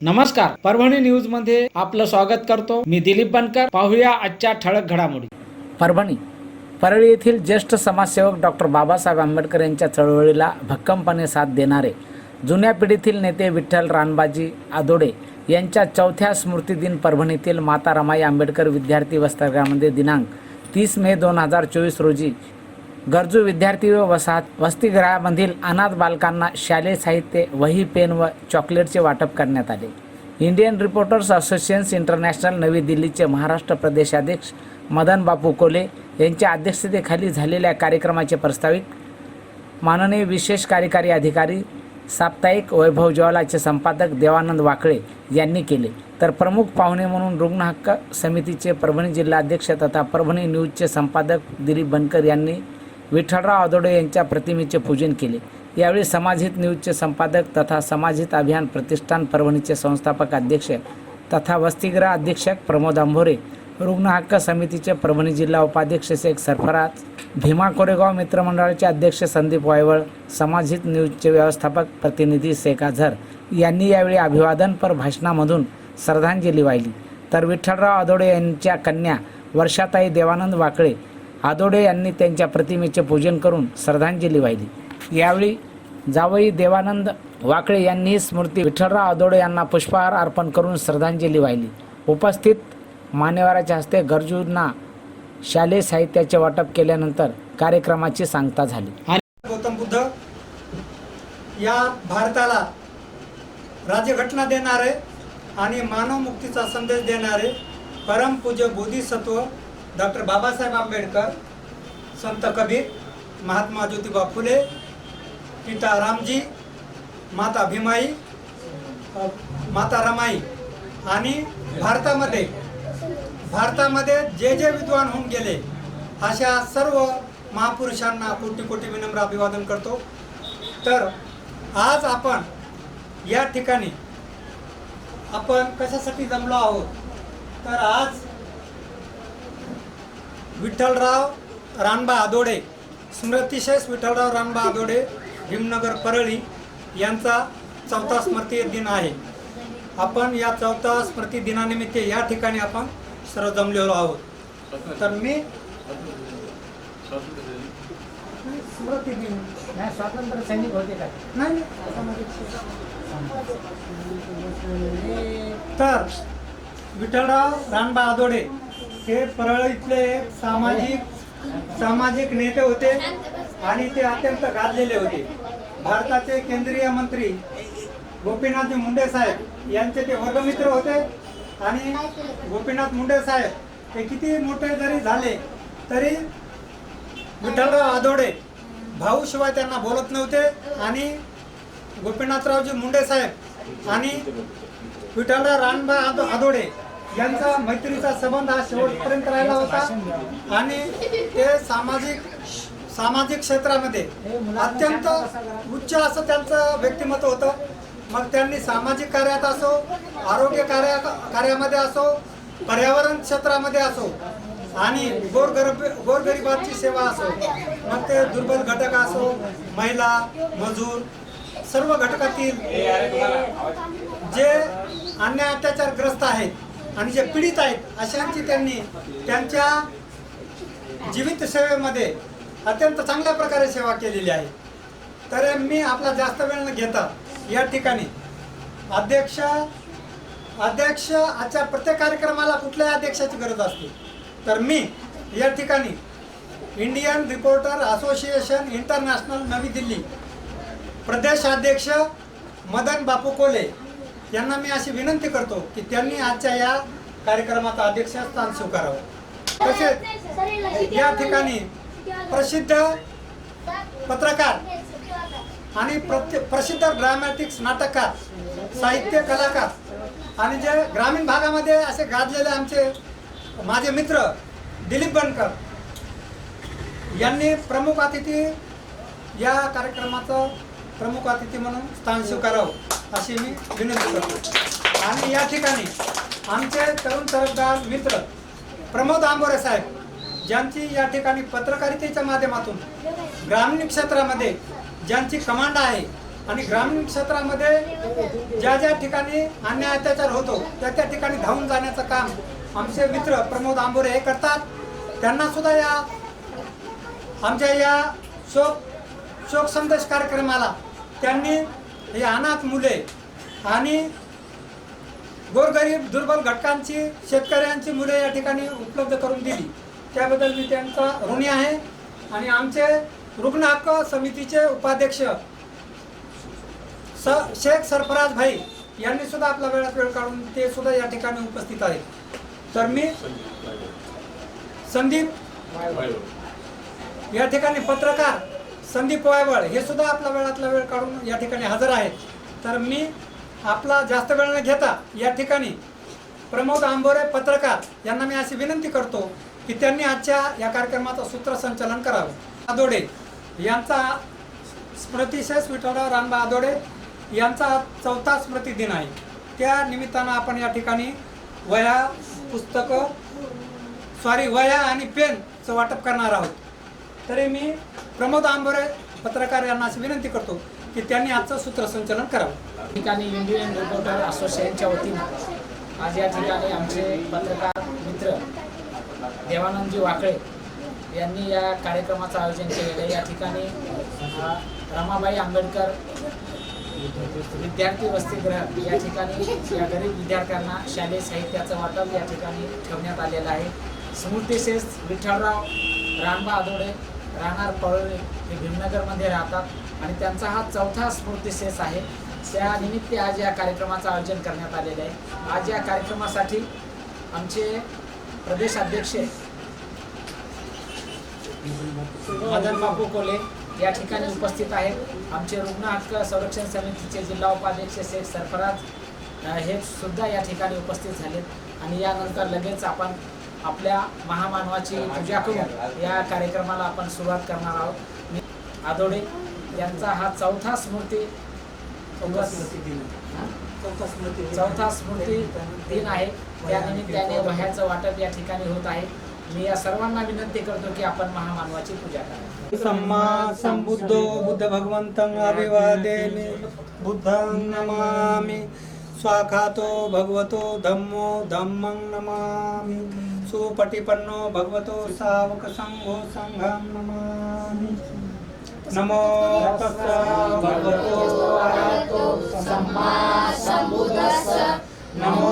नमस्कार परभणी न्यूजमध्ये आपलं स्वागत करतो. मी दिलीप बनकर पाहूया आजच्या ठळक घडामोडी. परभणी परळी येथील ज्येष्ठ समाजसेवक डॉक्टर बाबासाहेब आंबेडकर यांच्या चळवळीला भक्कमपणे साथ देणारे जुन्या पिढीतील नेते विठ्ठल रानबाजी आदोडे यांच्या चौथ्या स्मृतिदिन परभणीतील माता रमाई आंबेडकर विद्यार्थी वस्तर्गामध्ये दिनांक तीस मे दोन हजार चोवीस रोजी गरजू विद्यार्थी व वसाहत वसतिगृहामधील अनाथ बालकांना शालेय साहित्य वही पेन व चॉकलेटचे वाटप करण्यात आले. इंडियन रिपोर्टर्स असोसिएशन्स इंटरनॅशनल नवी दिल्लीचे महाराष्ट्र प्रदेशाध्यक्ष मदन बापू कोले यांच्या अध्यक्षतेखाली झालेल्या कार्यक्रमाचे प्रस्तावित माननीय विशेष कार्यकारी अधिकारी साप्ताहिक वैभव ज्वालाचे संपादक देवानंद वाकळे यांनी केले. तर प्रमुख पाहुणे म्हणून रुग्ण हक्क समितीचे परभणी जिल्हाध्यक्ष तथा परभणी न्यूजचे संपादक दिलीप बनकर यांनी विठ्ठलराव आदोडे यांच्या प्रतिमेचे पूजन केले. यावेळी समाजहित न्यूजचे संपादक तथा समाजहित अभियान प्रतिष्ठान परभणीचे संस्थापक अध्यक्ष तथा वसतिगृह अधीक्षक प्रमोद आंभोरे रुग्ण हक्क समितीचे परभणी जिल्हा उपाध्यक्ष शेख सरफराज भीमा कोरेगाव मित्रमंडळाचे अध्यक्ष संदीप वायवळ समाजहित न्यूजचे व्यवस्थापक प्रतिनिधी शेख अझर यांनी यावेळी अभिवादनपर भाषणामधून श्रद्धांजली वाहिली. तर विठ्ठलराव आदोडे यांच्या कन्या वर्षाताई देवानंद वाकळे आदोडे यांनी त्यांच्या प्रतिमेचे पूजन करून श्रद्धांजली वाहिली. यावेळी जावई देवानंद वाकळे यांनी स्मृती विठ्ठलराव आदोडे यांना पुष्पहार अर्पण करून श्रद्धांजली वाहिली. उपस्थित मान्यवराच्या हस्ते गरजूंना शालेय साहित्याचे वाटप केल्यानंतर कार्यक्रमाची सांगता झाली. गौतम बुद्ध या भारताला राज्यघटना देणारे आणि मानव मुक्तीचा संदेश देणारे परमपूज्य बोधिसत्व डॉक्टर बाबासाहेब आंबेडकर संत कबीर महात्मा ज्योतिबा फुले पिता रामजी माता भीमाई माता रमाई आणि भारतामध्ये भारतामध्ये जे जे विद्वान होऊन गेले अशा सर्व महापुरुषांना कोटी कोटी विनम्र अभिवादन करतो. तर आज आपण या ठिकाणी आपण कशासाठी जमलो आहोत? तर आज विठ्ठलराव रानबा आदोडे स्मृतिशेष विठ्ठलराव रानबा आदोडे भीमनगर परळी यांचा चौथा स्मृती दिन आहे. आपण या चौथा स्मृती दिनानिमित्त या ठिकाणी आपण सर्व जमलेलो आहोत. तर मी स्मृती दिन. स्वातंत्र्य सैनिक होते का? नाही. तर विठ्ठलराव रानबा आदोडे हे परळ इथले सामाजिक सामाजिक नेते होते आणि ते अत्यंत गाजलेले होते. भारताचे केंद्रीय मंत्री गोपीनाथजी मुंडे साहेब यांचे ते वर्गमित्र होते आणि गोपीनाथ मुंडे साहेब हे किती मोठे जरी झाले तरी विठ्ठलराव आदोडे भाऊ शिवाय त्यांना बोलत नव्हते आणि गोपीनाथरावजी मुंडे साहेब आणि विठ्ठलराव रानबा आदो आदोडे यांचा मैत्रीचा संबंध हा शेवटपर्यंत राहिला होता. आणि ते सामाजिक सामाजिक क्षेत्रामध्ये अत्यंत उच्च असं त्यांचं व्यक्तिमत्व होतं. मग त्यांनी सामाजिक कार्यात असो आरोग्य कार्या कार्यामध्ये असो पर्यावरण क्षेत्रामध्ये असो आणि गोरगरब गोरगरिबांची सेवा असो मग ते दुर्बल घटक असो महिला मजूर सर्व घटकातील जे अन्याय अत्याचारग्रस्त आहेत आणि जे पीडित आहेत अशांची त्यांनी त्यांच्या जीवित सेवेमध्ये अत्यंत चांगल्या प्रकारे सेवा केलेली आहे. तर मी आपला जास्त वेळ न घेता या ठिकाणी अध्यक्ष अध्यक्ष आजच्या प्रत्येक कार्यक्रमाला कुठल्याही अध्यक्षाची गरज असते. तर मी या ठिकाणी इंडियन रिपोर्टर असोसिएशन इंटरनॅशनल नवी दिल्ली प्रदेशाध्यक्ष मदन बापू कोले यांना मी अशी विनंती करतो की त्यांनी आजच्या या कार्यक्रमाचं अध्यक्षस्थान स्वीकारावं. तसेच या ठिकाणी प्रसिद्ध पत्रकार आणि प्रसिद्ध ड्रामॅटिक्स नाटककार साहित्य कलाकार आणि जे ग्रामीण भागामध्ये असे गाजलेले आमचे माझे मित्र दिलीप बनकर यांनी प्रमुख अतिथी या कार्यक्रमाचं प्रमुख अतिथी म्हणून स्थान स्वीकारावं अशी मी विनंती करतो. आणि या ठिकाणी आमचे तरुण तरफदार मित्र प्रमोद आंबोरे साहेब ज्यांची या ठिकाणी पत्रकारितेच्या माध्यमातून ग्रामीण क्षेत्रामध्ये ज्यांची कमांड आहे आणि ग्रामीण क्षेत्रामध्ये ज्या ज्या ठिकाणी अन्याय अत्याचार होतो त्या त्या ठिकाणी धावून जाण्याचं काम आमचे मित्र प्रमोद आंबोरे हे करतात. त्यांना सुद्धा या आमच्या या शोक शोक संदेश कार्यक्रमाला त्यांनी हे अनाथ मुले आणि गोरगरीब दुर्बल घटकांची शेतकऱ्यांची मुले या ठिकाणी उपलब्ध करून दिली. त्याबद्दल मी त्यांचा ऋणी आहे. आणि आमचे रुग्ण हक्क समितीचे उपाध्यक्ष स शेख सरफराज भाई यांनी सुद्धा आपला वेळात वेळ काढून ते सुद्धा या ठिकाणी उपस्थित आहेत. तर मी संदीप या ठिकाणी पत्रकार संदीप वायवळ हे सुद्धा आपला वेळातला वेळ काढून या ठिकाणी हजर आहेत. तर मी आपला जास्त वेळ न घेता या ठिकाणी प्रमोद आंबोरे पत्रकार यांना मी अशी विनंती करतो की त्यांनी आजच्या या कार्यक्रमाचं सूत्रसंचालन करावं. आदोडे यांचा स्मृतिशय विठ्ठलराव रामबा आदोडे यांचा चौथा स्मृती दिन आहे. त्या निमित्तानं आपण या ठिकाणी वया पुस्तकं सॉरी वया आणि पेनचं वाटप करणार आहोत. तरी मी प्रमोद आंबोरे पत्रकार यांना अशी विनंती करतो की त्यांनी आजचं सूत्रसंचालन करावं. ठिकाणी इंडियन रिपोर्टर असोसिएशनच्या वतीनं आज या ठिकाणी आमचे पत्रकार मित्र देवानंदजी वाकळे यांनी या कार्यक्रमाचं आयोजन केलेलं आहे. या ठिकाणी रमाबाई आंबेडकर विद्यार्थी वसतिगृह या ठिकाणी या गरीब विद्यार्थ्यांना शालेय साहित्याचं वाटप या ठिकाणी ठेवण्यात आलेलं आहे. स्मृतिशेष विठ्ठलराव रामबा आदोडे राहणार पळोळे हे भीमनगरमध्ये राहतात. आणि त्यांचा हा चौथा स्मृतिशेष आहे. त्या निमित्त आज या कार्यक्रमाचं आयोजन करण्यात आलेलं आहे. आज या कार्यक्रमासाठी आमचे प्रदेशाध्यक्ष मदन बापू कोले या ठिकाणी उपस्थित आहेत. आमचे रुग्ण हक्क संरक्षण समितीचे जिल्हा उपाध्यक्ष शेख सरफराज हे सुद्धा या ठिकाणी उपस्थित झालेत. आणि यानंतर लगेच आपण आपल्या महामानवाची पूजा करून या कार्यक्रमाला आपण सुरुवात करणार आहोत. मी आदोडे यांचा हा चौथा स्मृती चौथा स्मृती दिन. चौथा स्मृती दिन. चौथा स्मृती दिन आहे. त्या निमित्ताने वह्याचं वाटप या ठिकाणी होत आहे. मी या सर्वांना विनंती करतो की आपण महामानवाची पूजा करा. सम्मा संबुद्धो बुद्ध भगवन्तं अभिवादेमि बुद्धं नमामि. स्वाखातो भगवतो धम्मो धम्मं नमामि. सुपटिपन्नो भगवतो सावक संघो संघं नमामि. नमो भगवतो अरहतो सम्मा नमो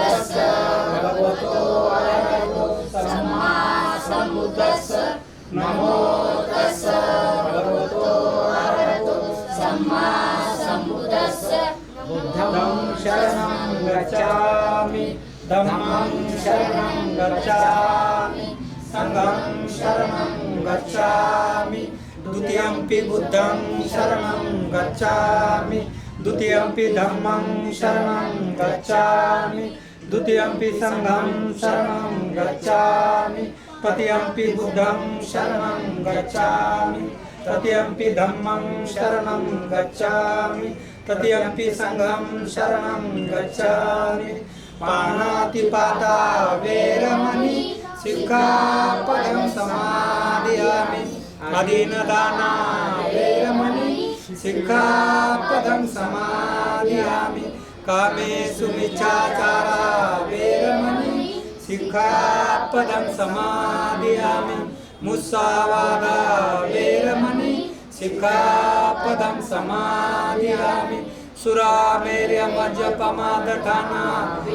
तस्स भगवतो अरहतो सम्मा सम्बुद्धस्स नमो तस्स भगवतो अरहतो सम्मा सम्बुद्धस्स बुद्धं शरणं गच्छामि धम्मं शरणं गच्छामि सङ्घं शरणं गच्छामि। द्वितीयम्पि बुद्धं शरणं गच्छामि द्वितीयम्पि धम्मं शरणं गच्छामि द्वितीयम्पि सङ्घं शरणं गच्छामि तृतीयम्पि बुद्धं शरणं गच्छामि तृतीयम्पि धम्मं शरणं गच्छामि तृतीयम्पि सङ्घं शरणं गच्छामि पाणातिपाता वेरमणि शिक्षापदं समादयामि అధీనదానా వేరమణి శిఖాపదం సమాధియామి కామేషు మిచ్చాచారా వేరమణి శిఖాపదం సమాధియామి ముస్సావాదా వేరమణి శిఖాపదం సమాధియామి సురామేర్యమజపమాదఠానా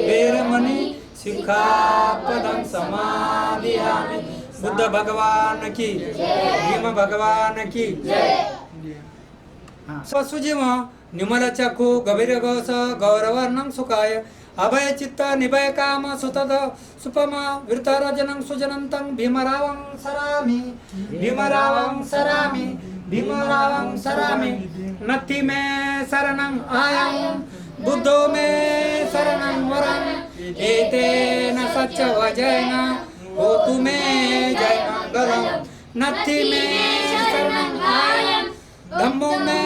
వేరమణి శిఖాపదం సమాధియామి बुद्ध भगवान की भीम भगवान की स्वसुजीव निमल चक्षु गभीर गोस गौरवर्णं सुखाय। अभय चित्त निभय काम सुतद सुपम वृतरजनं सुजनन्तं भीमरावं सरामि। भीमरावं सरामि। भीमरावं सरामि। नथि मे शरणं आयं। बुद्धो मे शरणं वरं। एतेन सच्च वजयन हो मे जय मङ्गलं नथि मे शरणं आयं धम्मो मे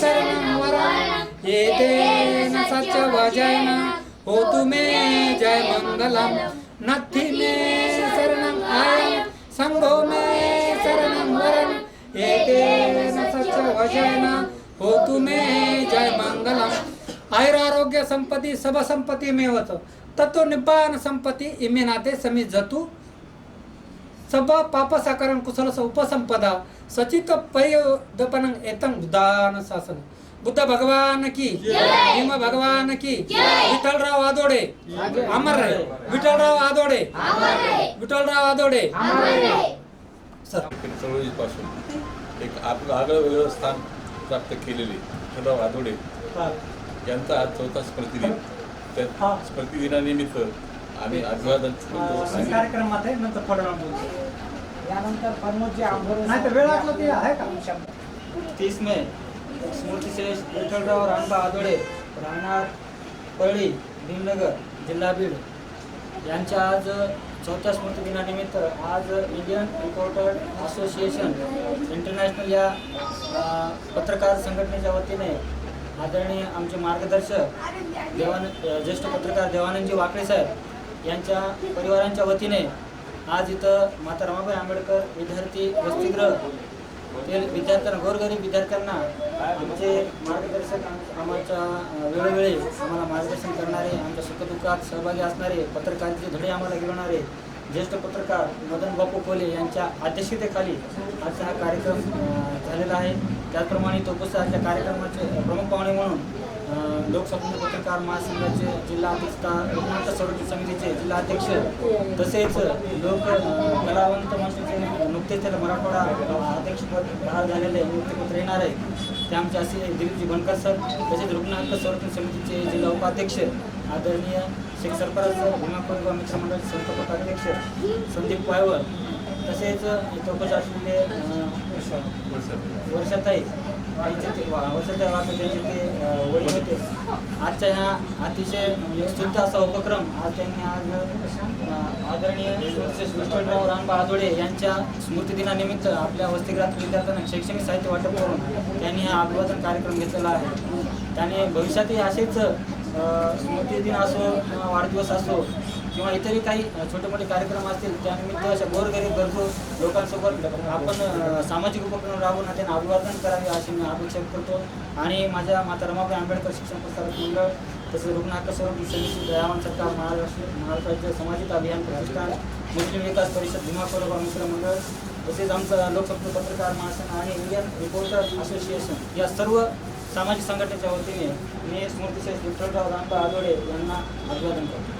शरणं वरं एतेन सच्च वजन होतु मे जय मङ्गलं नथि मे शरणं आय सङ्घो मे शरणं वरं एतेन सच्च वजन हो तुम्ही जय मंगलम। आयुरारोग्य संपत्ती सब संपत्ती मेवत। तत्व निपान संपत्ती इमे नाते समी जतू। सब पाप साकारण कुशल उपसंपदा सचित परिदपन एतं बुद्धान शासन। बुद्ध भगवान की? भीम भगवान की? विठ्ठलराव आदोडे। अमर रहे विठ्ठलराव आदोडे। विठ्ठलराव आदोडे। सर। चळवळीपासून एक आपलं आगळं वेगळं स्थान प्राप्त केलेले विठ्ठलराव आदोडे यांचा आज चौथा स्मृतिदिन. त्या. स्मृतिदिनानिमित्त आम्ही अभिवादन कार्यक्रमात आहे नंतर बोलतो यानंतर प्रमोदजी आंबोरे नाही तर वेळ असला ते आहे का? तीस मे स्मृतिशेष विठ्ठलराव रामबा आदोळे राहणार पळी भीमनगर जिल्हा बीड. यांच्या आज चौथ्या स्मृतिदिनानिमित्त आज इंडियन रिपोर्टर असोसिएशन इंटरनॅशनल या पत्रकार संघटनेच्या वतीने आदरणीय आमचे मार्गदर्शक देवान ज्येष्ठ पत्रकार देवानंदजी वाकळे साहेब यांच्या परिवारांच्या वतीने आज इथं माता रमाबाई आंबेडकर विद्यार्थी वसतिगृह ते विद्यार्थ्यांना गोरगरीब विद्यार्थ्यांना आमचे मार्गदर्शक आमच्या वेळोवेळी आम्हाला मार्गदर्शन करणारे आमच्या सुखदुःखात सहभागी असणारे पत्रकारांचे धडे आम्हाला घेणारे ज्येष्ठ पत्रकार मदन बापू कोले यांच्या अध्यक्षतेखाली आजचा हा कार्यक्रम झालेला आहे. त्याचप्रमाणे तो आजच्या कार्यक्रमाचे प्रमुख पाहुणे म्हणून लोकस्वतंत्र पत्रकार महासंघाचे जिल्हा अध्यक्ष स्वरूप समितीचे जिल्हा अध्यक्ष तसेच लोक कलावंत मंचचे नुकतेच त्याला मराठवाडा अध्यक्षपद बहाल झालेले नियुक्तीपत्र येणार आहे ते आमचे असे दिलीपजी बनकर सर तसेच रुग्णालय संरक्षण समितीचे जिल्हा उपाध्यक्ष आदरणीय शेख सरफराज सर भीमा कोरेगाव मित्रमंडळाचे संस्थापक अध्यक्ष संदीप पायवर तसेच चौकशी असलेले अ, वर्षाताई ते वर्षाताई ते वडील होते. आजच्या ह्या अतिशय म्हणजे असा उपक्रम आज त्यांनी आज आदरणीय श्री विठ्ठलराव रामबा आदोडे यांच्या स्मृतिदिनानिमित्त आपल्या वसतिगृहात विद्यार्थ्यांना शैक्षणिक साहित्य वाटप करून त्यांनी हा अभिवादन कार्यक्रम घेतलेला आहे. त्याने भविष्यातही असेच स्मृतिदिन असो किंवा वाढदिवस असो किंवा इतरही काही छोटे मोठे कार्यक्रम असतील त्यानिमित्त अशा गोरगरीब गरजू लोकांसोबत आपण सामाजिक उपक्रम राबवून त्यांना अभिवादन करावे अशी मी अपेक्षा करतो. आणि माझ्या माता रमाबाई आंबेडकर शिक्षण प्रसारक मंडळ तसेच रुग्ण स्वरूप संरक्षण समिती दयावान सरकार महाराष्ट्र महाराष्ट्राचे सामाजिक अभियान प्रतिष्ठान मुस्लिम विकास परिषद भीमा कोरेगाव मित्र मंडळ तसेच आमचं लोकसत्ता पत्रकार महासन आणि इंडियन रिपोर्टर असोसिएशन या सर्व सामाजिक संघटनेच्या वतीने मी स्मृतिशेष विठ्ठलराव रामबा आदोडे यांना अभिवादन करतो.